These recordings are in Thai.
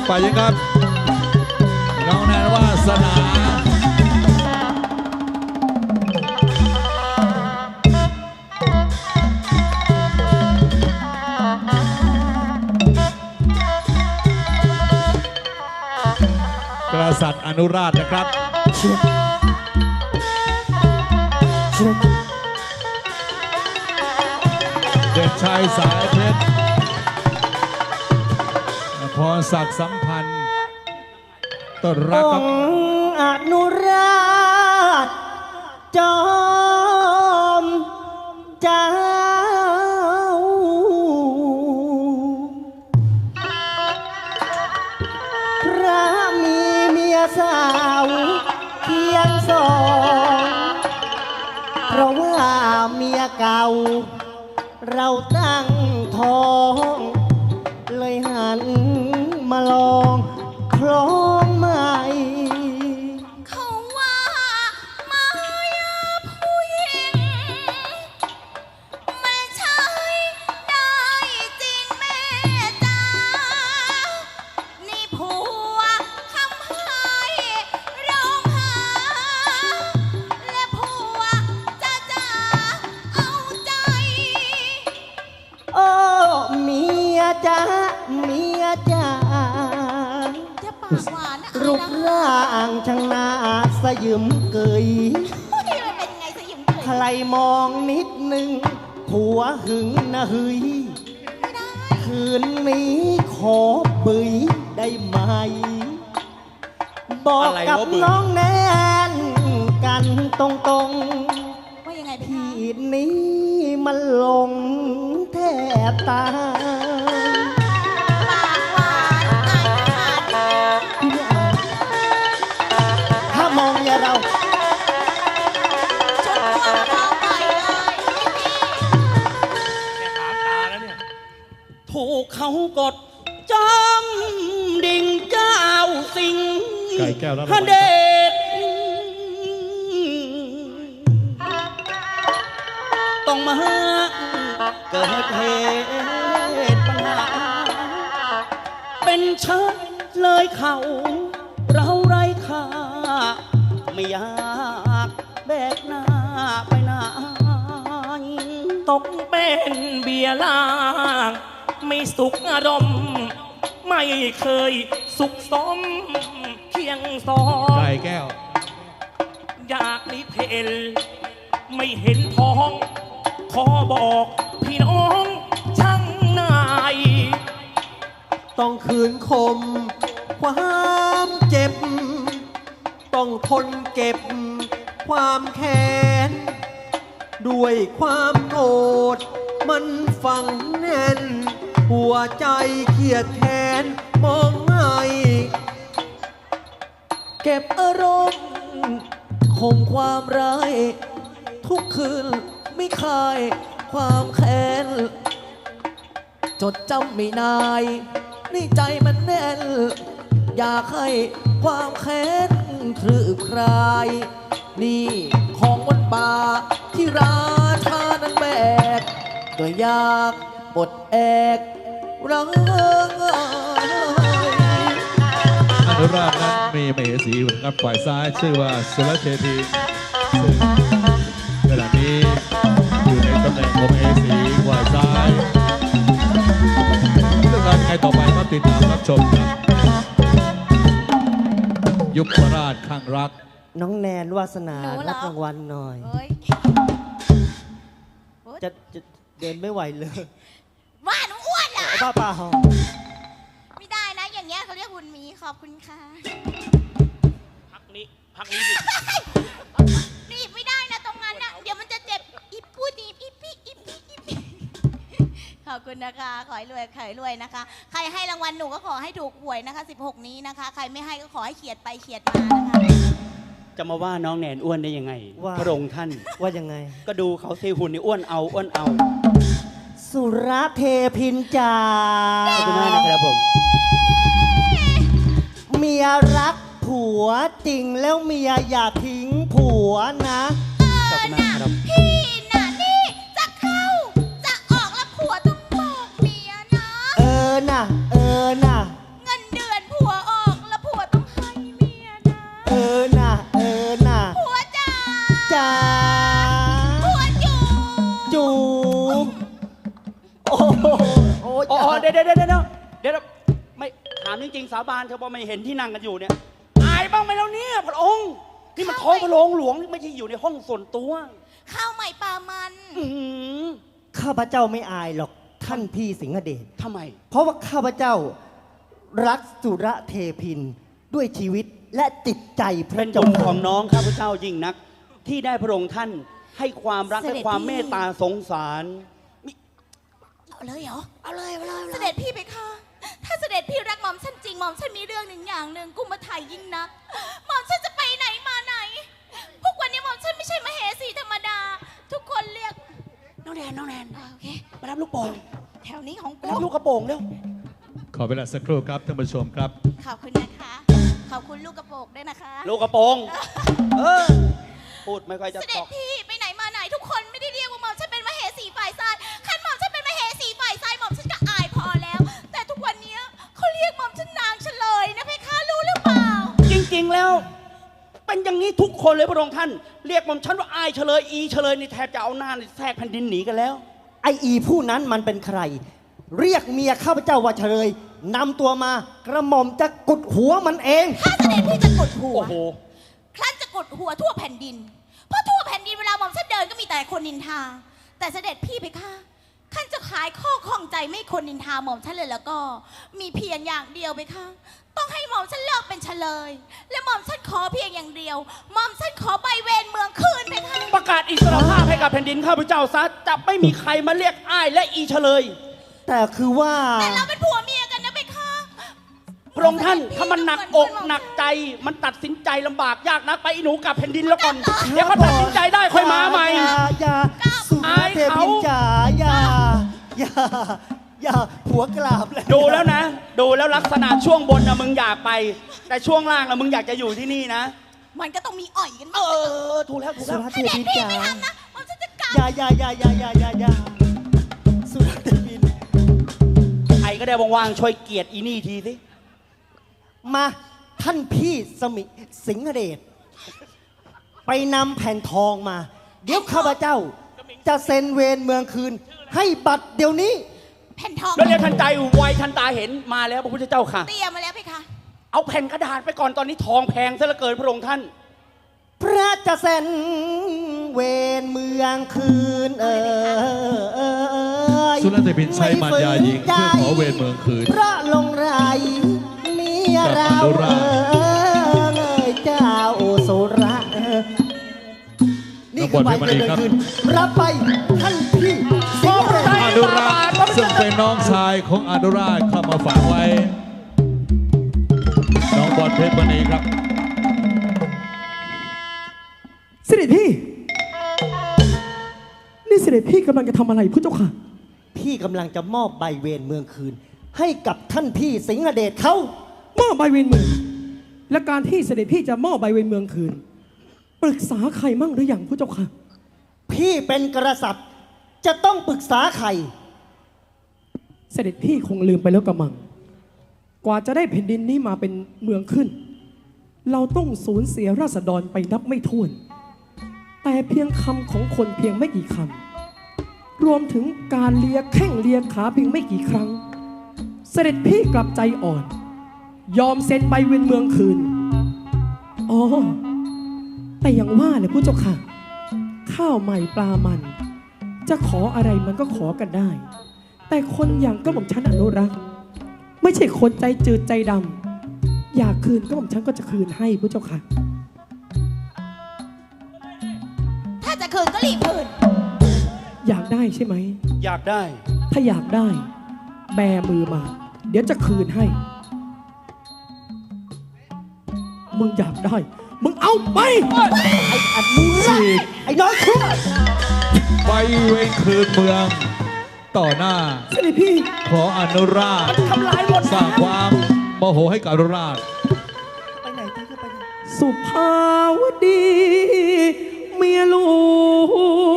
ครับฝ่ายหญิงครับน้องแนนวาสนากษัตริย์อนุราชนะครับเด็กชายสายเพชรพร ศักดิ์สัมพันธ์ต้นรักอครับงอนุราชจอมเจ้าพระมีเมียสาวเพียงสองเพราะว่าเมียเก่า เราตั้ง ยิมเกยเป็นไงสยิมเกใครมองนิดหนึ่งผัวหึงนะเฮยคืนนี้ขอบึยได้ไหม บอกกับน้องแนนกันตรงๆว่ายังไงเป็นทีคะนี้มันลงแทบตาย กเขากดจอมดิ่งเจ้าสิงไก่แก้วแล้วพระเดชต้องมาเกิดเหตุปัญหา เป็นเชิญเลยเขา เราไรค่าไม่อยากแบกหน้าไปไหนตกเป็นเบียร์ล่าง ไม่สุขอารมณ์ ไม่เคยสุขสมเพียงสอง ไก่แก้ว อยากนิเพลไม่เห็นพ้อง ขอบอกพี่น้องช่างนาย ต้องคืนคม ความเจ็บ ต้องทนเก็บ ความแค้น ด้วยความโกรธมันฝังแน่น หัวใจเครียดแค้นมองไม่เก็บอารมณ์ข่มความร้าย ทุกคืนไม่คลายความแค้น จดจำไม่นายในใจมันแน่น อยากให้ความแค้นคลืบคลาย นี่ของวันป่าที่ราชานั้นแบกก็อยากปลดแอก รังอนุราชนั้นมีมเหสีนะครับฝ่ายซ้ายชื่อว่าสุรเชษฐีซึ่งขณะนี้อยู่ในตำแหน่งของมเหสีฝ่ายซ้ายเรื่องราวเป็นไงต่อไปก็ติดตามรับชมครับยุพราชข้างรัก น้องแนนวาสนาหนูเหรอ รับรางวัลหน่อย เอ้ย จะจะเดินไม่ไหวเลยว่าหนู อ้วนอะป้าเปล่าไม่ได้นะ อย่างเงี้ยเขาเรียกหุ่นหมีขอบคุณค่ะ พักนี้พักนี้สิหนีบไม่ได้นะตรงนั้นนะเดี๋ยวมันจะเจ็บอีพูดอีอีปีอีปีอีปีขอบคุณนะคะ ขอให้รวยขอให้รวยนะคะ ใครให้รางวัลหนูก็ขอให้ถูกหวยนะคะ 16 นี้นะคะ ใครไม่ให้ก็ขอให้เขียดไปเขียดมานะคะ จะมาว่าน้องแนนอ้วนได้ยังไงว่า พระองค์ท่าน ว่ายังไง ก็ดูเขาเทหุ่นนี่อ้วนเอาอ้วนเอา สุรเทพินจาขอบคุณมากนะครับผม เมียรักผัวจริงแล้วเมียอย่าทิ้งผัวนะามจริงๆสาบานเธอว่าไม่เห็นที่นั่งกันอยู่เนี่ยอายบ้างไหมแล้วเนี่ยพระองค์นี่มันท้องพระโรงหลวงไม่ใช่อยู่ในห้องส่วนตัวข้าวใหม่ปลามันอื้อหือข้าพเจ้าไม่อายหรอกท่านพี่สิงหเดช ทำไม เพราะว่าข้าพเจ้ารักสุรเทพินด้วยชีวิตและจิตใจพเป็ระนเจบุงญของน้องข้าพเจ้ายิ่งนัก ที่ได้พระองค์ท่านให้ความรักเสด็และจความพี่ เมตตาสงสาร เอาเลยเหรอ เอาเลยเอาเลยเสด็จพี่ไปค่ะ ถ้าเสด็จพี่รักหม่อมฉันจริงหม่อมฉันมีเรื่องหนึ่งอย่างหนึ่งกุมารไทยยิ่งนัก หม่อมฉันจะไปไหนมาไหน พวกวันนี้หม่อมฉันไม่ใช่มเหสีธรรมดา ทุกคนเรียก น้องแนนน้องแนนอ่าโอเค มารับลูกโป่ง แถวนี้ของไปกูรับลูกกระโปรงเร็ว ขอเวลาสักครู่ครับท่านผู้ชมครับ ขอบคุณนะคะ ขอบคุณลูกกระโปรงด้วยนะคะ ลูกกระโปรง เออ พูดไม่ค่อยจะเสตด็จอก พี่ นอย่างนี้ทุกคนเลยพระองค์ท่าน เรียกผมฉันว่าอายเฉลยอีเฉลยนี่แทบจะเอาหน้านี่แทรกแผ่นดินหนีกันแล้ว ไออีผู้นั้นมันเป็นใคร เรียกเมียข้าพเจ้าว่าเฉลยนำตัวมากระหม่อมจะกุดหัวมันเอง ถ้าเสด็จพี่จะกดหัว โอ้โห ครั้นจะกดหัวทั่วแผ่นดิน เพราะทั่วแผ่นดินเวลาหม่อมฉันเดินก็มีแต่คนนินทา แต่เสด็จพี่ไปค่ะ ท่านจะขายข้อข้องใจไม่ให้คนนินทาหม่อมฉันเลยแล้วก็ มีเพียงอย่างเดียวไปค่ะต้องให้หม่อมฉันเลิกเป็นเฉลย และหม่อมฉันขอเพียงอย่างเดียวหม่อมฉันขอใบเวรเมืองคืนไปค่ะประกาศอิสรภาพให้กับแผ่นดินข้าพเจ้าซะจะไม่มีใครมาเรียกอ้ายและอีเฉลย แต่คือว่า แต่เราเป็นผัวเมีย ระองค์ท่านถ้ามันหนักอกหนักใจ มันตัดสินใจลำบากยากนักไปอีหนูกลับแผ่นดินแล้วก่อน เดี๋ยวเขาตัดสินใจได้ค่อยมาใหม่ อย่าอย่าสุรเทพินจ๋าอย่าอย่าอย่าผัวกราบเลยดูแล้วนะ ดูแล้วลักษณะช่วงบนนะมึงอยากไป แต่ช่วงล่างนะมึงอยากจะอยู่ที่นี่นะ มันก็ต้องมีอ่อยกันเอบ้างอถูกแล้วถูกสุแล้วรเทเสด็จพินพี่จ๋าไม่ทำนะหม่อมฉันจะกลับอย่าอย่าอย่าอย่าอย่าอย่าอย่าสุรเทพินใครก็ได้ว่างๆช่วยเกียรติอีนี่ทีสิ มาท่านพี่สมิสิงหเดชไปนำแผ่นทองมา เดี๋ยวข้าพเจ้า จะเซ็นเวรเมืองคืน ให้บัตรเดี๋ยวนี้ แผ่นทองแล้วเรียกทันใจไวทันตาเห็นมาแล้วพระพุทธเจ้าค่ะ เตรียมมาแล้วเพคะ เอาแผ่นกระดาษไปก่อนตอนนี้ทองแพงซะเหลือเกินพระองค์ท่าน พระจะเซ็นเวรเมืองคืนเออเออเออสุรเทพินใช้มารยาหญิงเพื่อขอเวรเมืองคืน พระลงไร เมียเรากับอนุราชเออเอ่ยเจ้าสุระเออนี่คือใบเวรเมืองคืนรับไปท่านพี่สิงหเดชอนุราชซึ่งเป็นน้องชายของอนุราชเข้ามาฝากไว้ น้องบอลเพชรมณีครับเสด็จพี่ นี่เสด็จพี่กำลังจะทำอะไรผู้เจ้าค่ะ พี่กำลังจะมอบใบเวรเมืองคืน ให้กับท่านพี่สิงหเดชเขา มอบใบเวรเมือง และการที่เสด็จพี่จะมอบใบเวรเมืองคืน ปรึกษาใครมั่งหรือยังผู้เจ้าค่ะ พี่เป็นกษัตริย์จะต้องปรึกษาใคร เสด็จพี่คงลืมไปแล้วกระมัง กว่าจะได้แผ่นดินนี้มาเป็นเมืองขึ้น เราต้องสูญเสียราษฎรไปนับไม่ถ้วน แต่เพียงคำของคนเพียงไม่กี่คำรวมถึงการเลียแข้งเลียขาเพียงไม่กี่ครั้ง เสด็จพี่กลับใจอ่อน ยอมเซ็นใบเวียนเมืองคืน อ๋อ แต่อย่างว่าเลยผู้เจ้าค่ะ ข้าวใหม่ปลามัน จะขออะไรมันก็ขอกันได้ แต่คนอย่างก็ผมฉันอนุรักษ์ ไม่ใช่คนใจจืดใจดำอยากคืนก็ผมฉันก็จะคืนให้ผู้เจ้าค่ะ ถ้าจะคืนก็รีบคืน อยากได้ใช่ไหม อยากได้ ถ้าอยากได้ แบมือมา เดี๋ยวจะคืนให้ มึงอยากได้ มึงเอาไป ไอ้อนุรักฉีษ์กไอ้น้อยชั่วไปเวรคืนเมือง ต่อหน้าเสด็จพี่ ขออนุราชทำลายหมดสร้างความโมโหให้กับอนุราช ไปไหนเธอก็ไปไหนสุภาวดี เมียหล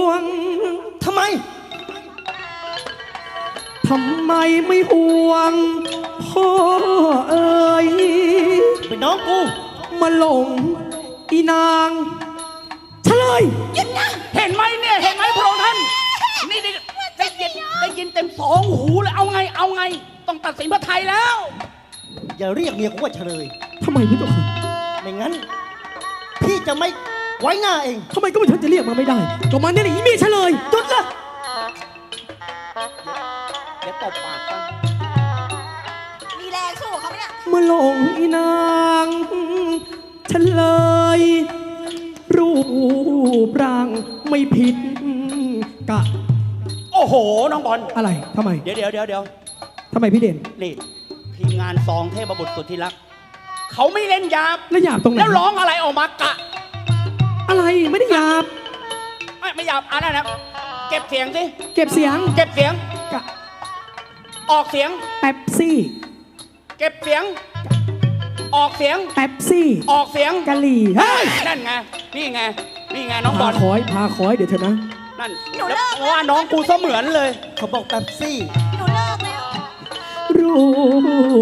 วงทำไม ทำไมไม่ห่วงพ่อเอ๋ยเป็นน้องกู มาหลง อีนางเฉลยหยุดนะเห็นไหมเนี่ยเห็นไหมพระองค์ท่าน นี่ได้ได้ยินได้ยินเต็มสองหูเลยเอาไงเอาไง ต้องตัดสินพระไทยแล้ว อย่าเรียกเมียกูว่าเฉลย ทำไมพี่เจ้าค่ะไม่งั้น พี่จะไม่ไว้หน้าเอง ทำไมก็ไม่ฉันจะเรียกมาไม่ได้ก็มันเนี่ยอีเมียฉันเลยจุดละเดี๋ยวตบปากกันมีแรงสู้กับเขาไหมเนี่ยมาหลงอีนาง ฉันเลย รูปร่างไม่ผิดกะโอ้โห น้องบอล อะไรทำไมเดี๋ยวเดี๋ยวเดี๋ยวเดี๋ยวทำไมพี่เด่นนี่ทีมงานซองเทพบุตรสุดที่รัก เขาไม่เล่นยาบแล้วหยาบตรงไหนแล้วร้องอะไรออกมากะ อะไรไม่ได้หยาบไม่ไม่หยาบอันนั้นนะเก็บเสียงสิ เก็บเสียงเก็บเสียง กะออกเสียงแป๊บซี่ เก็บเสียง ออกเสียงแป๊บซี่ออกเสียงกะหรี่เฮ้ยนั่นไง นี่ไง นี่ไงน้องบพาอล คอยพาคอยเดี๋ยวเถอะนะ นั่นหนูเลิแล้วกแล้วว่าน้องกูเสมือนเลย เขาบอกแป๊บซี่หนูเลิกแล้ว รู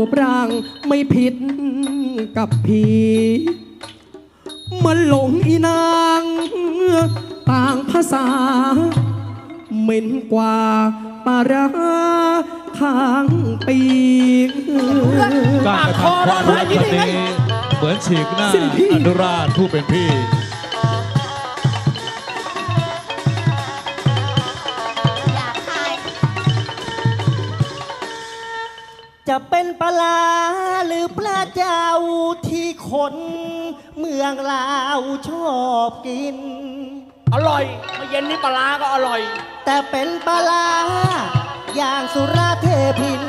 ปร่างไม่ผิดกับผีมันหลงอีนาง ต่างภาษาเหม็นกว่าปลาร้า ข้างปีก การกระทำของอนุรักษ์วันนี้เหมือนฉีกหน้าสิพี่ อนุราชผู้เป็นพี่ อยากคายจะเป็นปลาร้าหรือปลาเจ้าที่คนเมืองลาวชอบกิน อร่อยเมื่อเย็นนี้ปลาร้าก็อร่อย แต่เป็นปลาร้า อย่างสุราเทพิน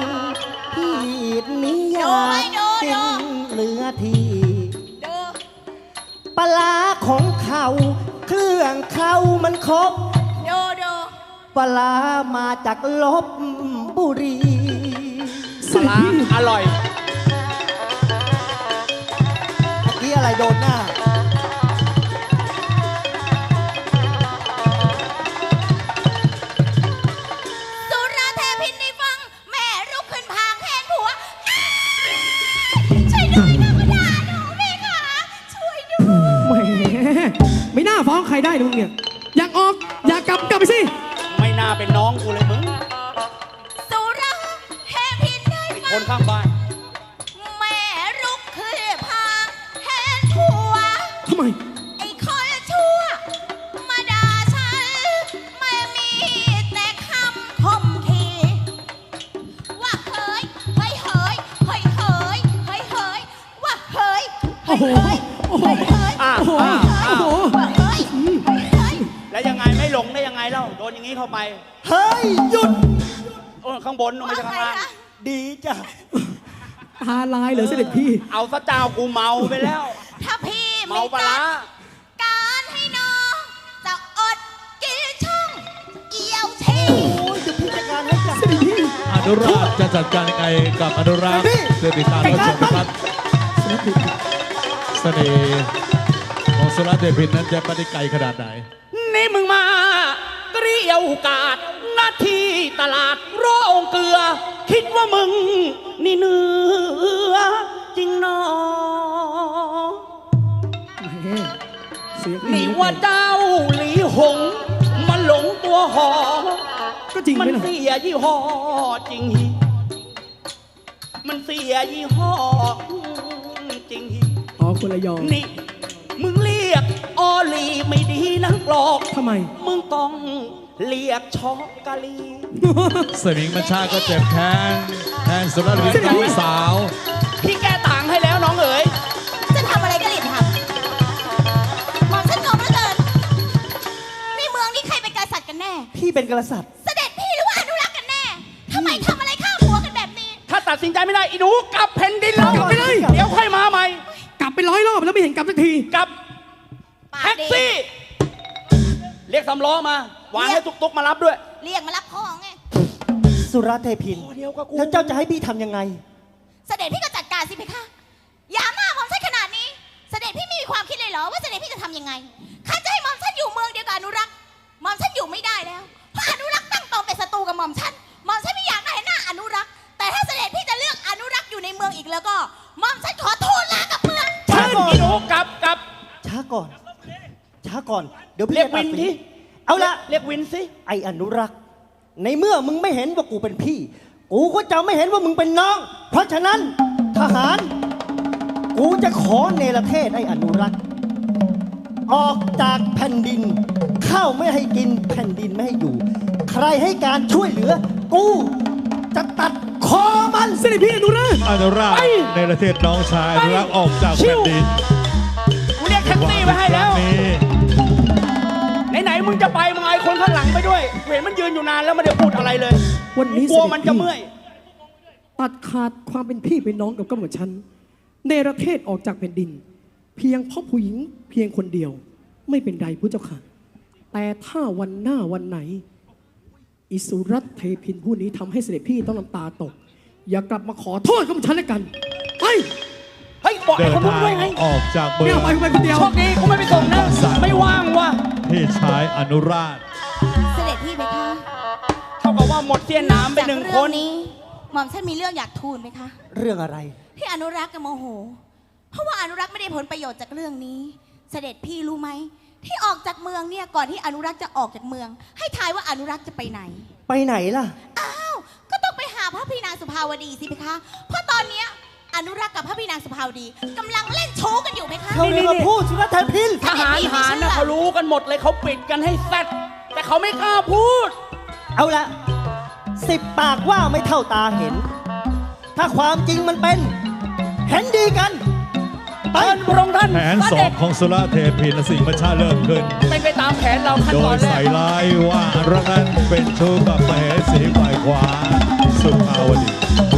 พี่นิยามกินเหลือทีเด้อปลาร้าของเขาเครื่องเขามันครบเด้อเด้อปลาร้ามาจากลบบุรีปลาร้าอร่อย ทำไม ไอ้คนชั่ว มาด่าฉัน ไม่มีแต่คำคมขีว่าเฮ้ยเฮ้ยเฮ้ยเฮ้ยเฮ้ยเฮ้ยเฮ้ยว่าเฮ้ยโอ้โห โอ้โหเฮ้ยอะโอ้โห อะอะโอ้โห ว่าเฮ้ยเฮ้ยเฮ้ยแล้วยังไงไม่หลงได้ยังไงเล่าโดนอย่างนี้เข้าไปเฮ้ย หยุด โอ้ข้างบนไม่ใช่ข้างล่างดีจ้ะ ตาลายเหรอเสด็จพี่ เอาซะเจ้ากูเมาไปแล้ว ถ้าพี่ เมาไม่ปลาจัร้าดการให้น้องจะอดกินช่องเกี่ยวชีโอ้ยเดี๋ยวพี่จัดการให้จ้ะเสด็จพี่อนุราชจะจัดการยังไงกับอนุรักษ์พี่เพื่อติดตามรับชมนะครับเสด็จพี่เสน่ห์ของสุรเทพินนั้นจะไปได้ไกลขนาดไหน นี่มึงมาเกลียวกาดหน้าที่ตลาดโรงเกลือ คิดว่ามึงนี่เนื้อจริงหนอแหม เสียงดีนี่ว่าเจ้าหลีหง มันหลงตัวหอ ก็จริงไหมัมนล่ะเสียยี่ห้อจริงฮิมันเสียยี่ห้อจริงฮิอ๋อคนละยองนี่ มึงเรียกออลีไม่ดีนักหรอก ทำไม มึงต้องเรียกช็อกกะลีสมิงบัญชาก็เจ็บแค้นแทนสุรเทพินน้องสาว เป็นกษัตริย์ เสด็จพี่หรือว่าอนุรักษ์กันแน่ทำไมทำอะไรข้ามหัวกันแบบนี้ ถ้าตัดสินใจไม่ได้อีหนูกลับแผ่นดินแล้วกลับไปเลย เดี๋ยวค่อยมาใหม่ กลับไปร้อยรอบแล้วไม่เห็นกลับสักที กลับปากแท็กดีซี่ เรียกสำล้อมา วางให้ตุกๆมารับด้วย เรียกมารับของไง สุรเทพินเดียวกับกู แล้วเจ้าจะให้พี่ทำยังไง เสด็จพี่ก็จัดการสิเพคะ อย่ามาหมอมฉันขนาดนี้ เสด็จพี่ไม่มีความคิดเลยเหรอว่าเสด็จพี่จะทำยังไงข้าจะให้หมอมฉันอยู่เมืองเดียวกับอนุรักษ์ ก่อน เดี๋ยวพี่เรียกจะตัดวินสิ ทีเอาละ เรียกวินสิ ไออนุรักษ์ ในเมื่อมึงไม่เห็นว่ากูเป็นพี่ กูก็จะไม่เห็นว่ามึงเป็นน้อง เพราะฉะนั้นทหาร กูจะขอเนรเทศไอ้อนุรักษ์ ออกจากแผ่นดินข้าวไม่ให้กินแผ่นดินไม่ให้อยู่ ใครให้การช่วยเหลือ กูจะตัดคอมันเสด็จพี่อนุราชอนุราชในประเทศน้องชายอนุรักษ์ออกจากแผ่นดินกูเรียกแท็กซี่มาให้แล้ว ครั้งนี้ไหนๆ มึงจะไปมึงเอาไอ้คนข้างหลังไปด้วยเห็นมันยืนอยู่นานแล้วไม่ได้พูดอะไรเลยวันนี้กลัวเสด็จมันจะพี่เมื่อย ตัดขาดความเป็นพี่เป็นน้องกับกำหนดฉันเนรเทศออกจากแผ่นดิน เพียงเพราะผู้หญิงเพียงคนเดียว ไม่เป็นไรผู้เจ้าค่ะ แต่ถ้าวันหน้าวันไหน อิสุรัตเทพินผู้นี้ทำให้เสด็จพี่ต้องน้ำตาตก อย่ากลับมาขอโทษกับฉันแล้วกันไป เฮ้ยบอกเดิไอ้นคนนู้นทางด้วยไงออกจากเมืไม่องเอาไปไปคนเดียว โชคดีกูไม่ไปส่งนะ ไม่ว่างว่ะพี่ชายอนุราช เสด็จพี่ไหมคะเท่ากับว่าหมดเสี้ยนน้ำไปหนึ่งจากคเรื่อน นี้หม่อมฉันมีเรื่องอยากทูลไหมคะ เรื่องอะไร ที่อนุรักษ์กับโมโห เพราะว่าอนุรักษ์ไม่ได้ผลประโยชน์จากเรื่องนี้ เสด็จพี่รู้ไหม ที่ออกจากเมืองเนี่ยก่อนที่อนุรักษ์จะออกจากเมือง ให้ทายว่าอนุรักษ์จะไปไหน ไปไหนล่ะ อ้าว ก็ต้องไปหาพระพี่นางสุภาวดีสิเพคะ เพราะตอนเนี้ย อนุรักษ์กับพระพี่นางสุภาวดีกำลังเล่นโชว์กันอยู่เพคะ เขาเรียกว่าพูดสุรเทพินทหารหารนะเขารู้กันหมดเลยเขาปิดกันให้แซดแต่เขาไม่กล้าพูด เอาละสิบปากว่าไม่เท่าตาเห็น ถ้าความจริงมันเป็น เห็นดีกันไปเอิญพระองค์ท่านแผนสองของสุรเทพินและสิ่งประชาเริ่มขึ้น เป็นไปตามแผนเราขั้นโดตอยนแรใส่กร้ายว่าอนุรักษ์นั้นเป็นชู้กับมเหสีฝ่ายขวาสุภาวดี